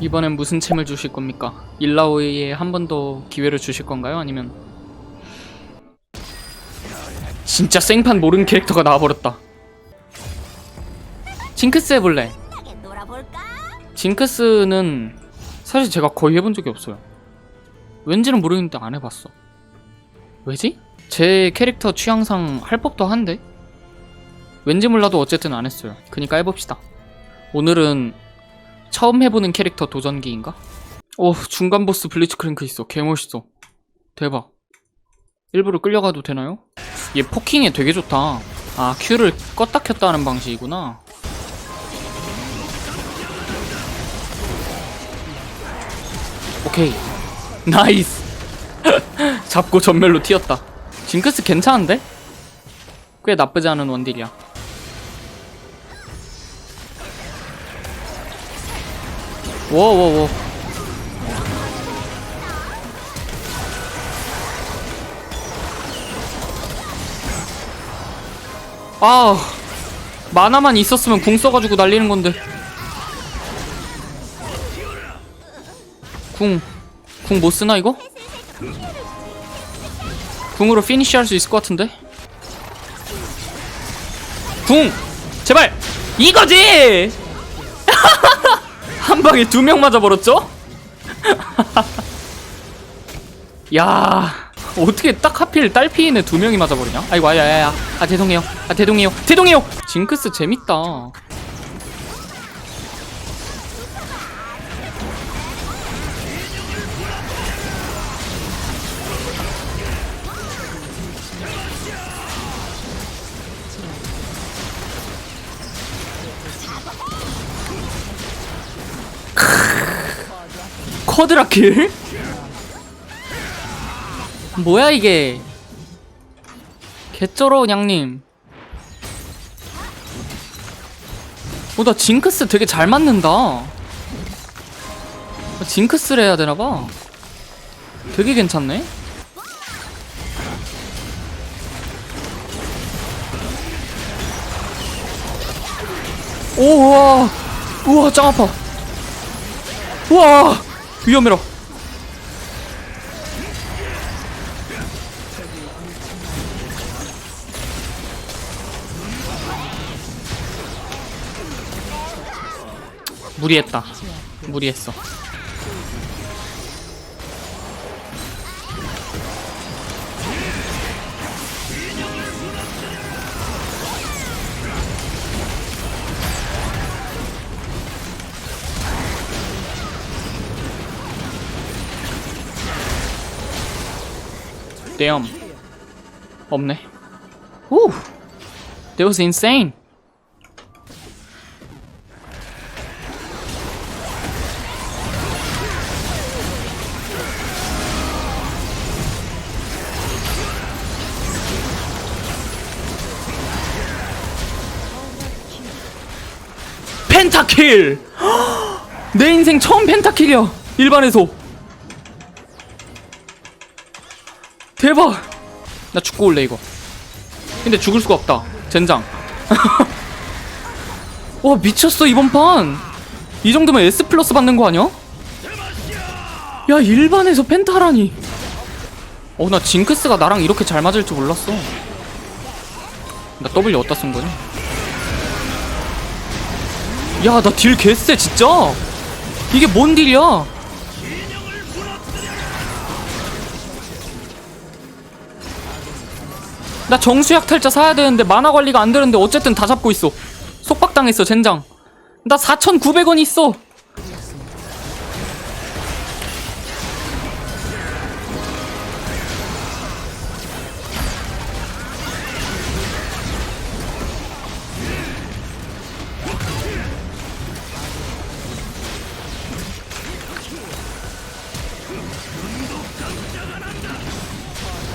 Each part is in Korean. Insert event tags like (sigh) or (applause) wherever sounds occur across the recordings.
이번엔 무슨 챔을 주실 겁니까? 일라오이에 한 번 더 기회를 주실 건가요? 아니면 진짜 생판 모르는 캐릭터가 나와버렸다. 징크스 해볼래. 징크스는 사실 제가 거의 해본 적이 없어요. 왠지는 모르겠는데 안 해봤어. 왜지? 제 캐릭터 취향상 할 법도 한데? 왠지 몰라도 어쨌든 안 했어요. 그니까 해봅시다. 오늘은 처음 해보는 캐릭터 도전기인가? 오 중간 보스 블리츠 크랭크 있어. 개멋있어. 대박. 일부러 끌려가도 되나요? 얘 포킹에 되게 좋다. 아 Q를 껐다 켰다 하는 방식이구나. 오케이 (laughs) 나이스 (laughs) 잡고 전멸로 튀었다 징크스 괜찮은데? 꽤 나쁘지 않은 원딜이야 워워워 아 만화만 있었으면 궁 써가지고 날리는 건데 궁, 궁 못 쓰나 이거? 궁으로 피니쉬 할 수 있을 것 같은데? 궁! 제발! 이거지! (laughs) 한 방에 두 명 맞아버렸죠? (laughs) 야 어떻게 딱 하필 딸피인에 두 명이 맞아버리냐? 아이고 아야야야. 아 죄송해요. 아 죄송해요. 죄송해요. 징크스 재밌다 쿼드라킬? 뭐야 이게? 개쩔어 냥님. 어나 징크스 되게 잘 맞는다. 징크스를 해야 되나봐. 되게 괜찮네. 오 우와. 우와 짱 아파. 우와 위험해라 무리했다. 무리했어 Damn. 없네. Whew. That was insane. 펜타킬! 내 인생 처음 펜타킬이야. 일반에서. 대박! 나 죽고 올래 이거. 근데 죽을 수가 없다. 젠장. (laughs) 와 미쳤어 이번 판. 이 정도면 S 플러스 받는 거 아니야? 야 일반에서 펜타라니. 어 나 징크스가 나랑 이렇게 잘 맞을 줄 몰랐어. 나 W 어디다 쓴 거냐? 야나 딜 개쎄 진짜. 이게 뭔 딜이야? 나 정수약 탈자 사야 되는데 만화 관리가 안 되는데 어쨌든 다 잡고 있어. 속박당했어 젠장. 나 4,900원 있어.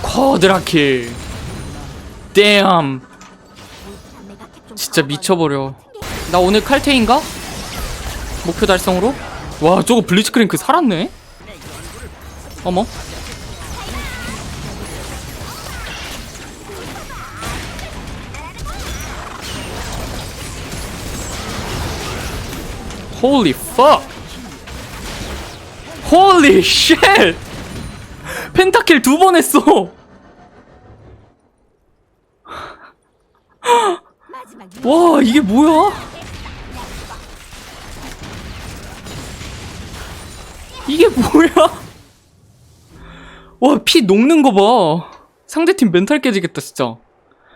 쿼드라킬. Damn. 진짜 미쳐버려. 나 오늘 칼퇴인가? 목표 달성으로? 와 저거 블리츠크랭크 살았네? 어머 Holy fuck 홀리 쉣! 펜타킬 두 번 했어! 와, 이게 뭐야? 이게 뭐야? 와, 피 녹는 거 봐. 상대팀 멘탈 깨지겠다, 진짜.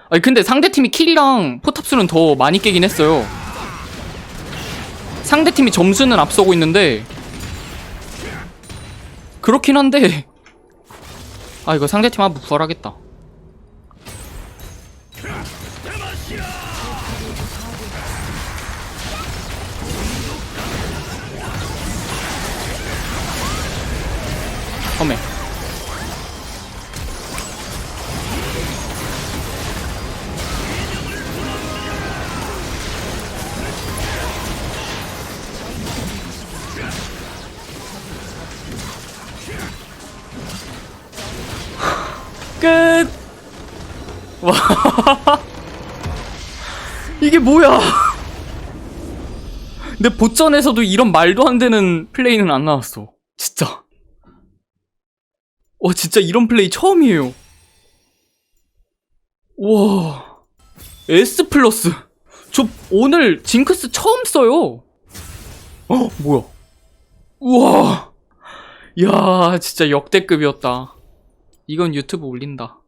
아니, 근데 상대팀이 킬이랑 포탑수는 더 많이 깨긴 했어요. 상대팀이 점수는 앞서고 있는데, 그렇긴 한데, 아, 이거 상대팀 한번 부활하겠다. 끝. 와. (laughs) 이게 뭐야? 근데 보전에서도 이런 말도 안 되는 플레이는 안 나왔어. 진짜. 와, 진짜 이런 플레이 처음이에요. 와. S 플러스. 저 오늘 징크스 처음 써요. 어, 뭐야? 우와. 야, 진짜 역대급이었다. 이건 유튜브 올린다.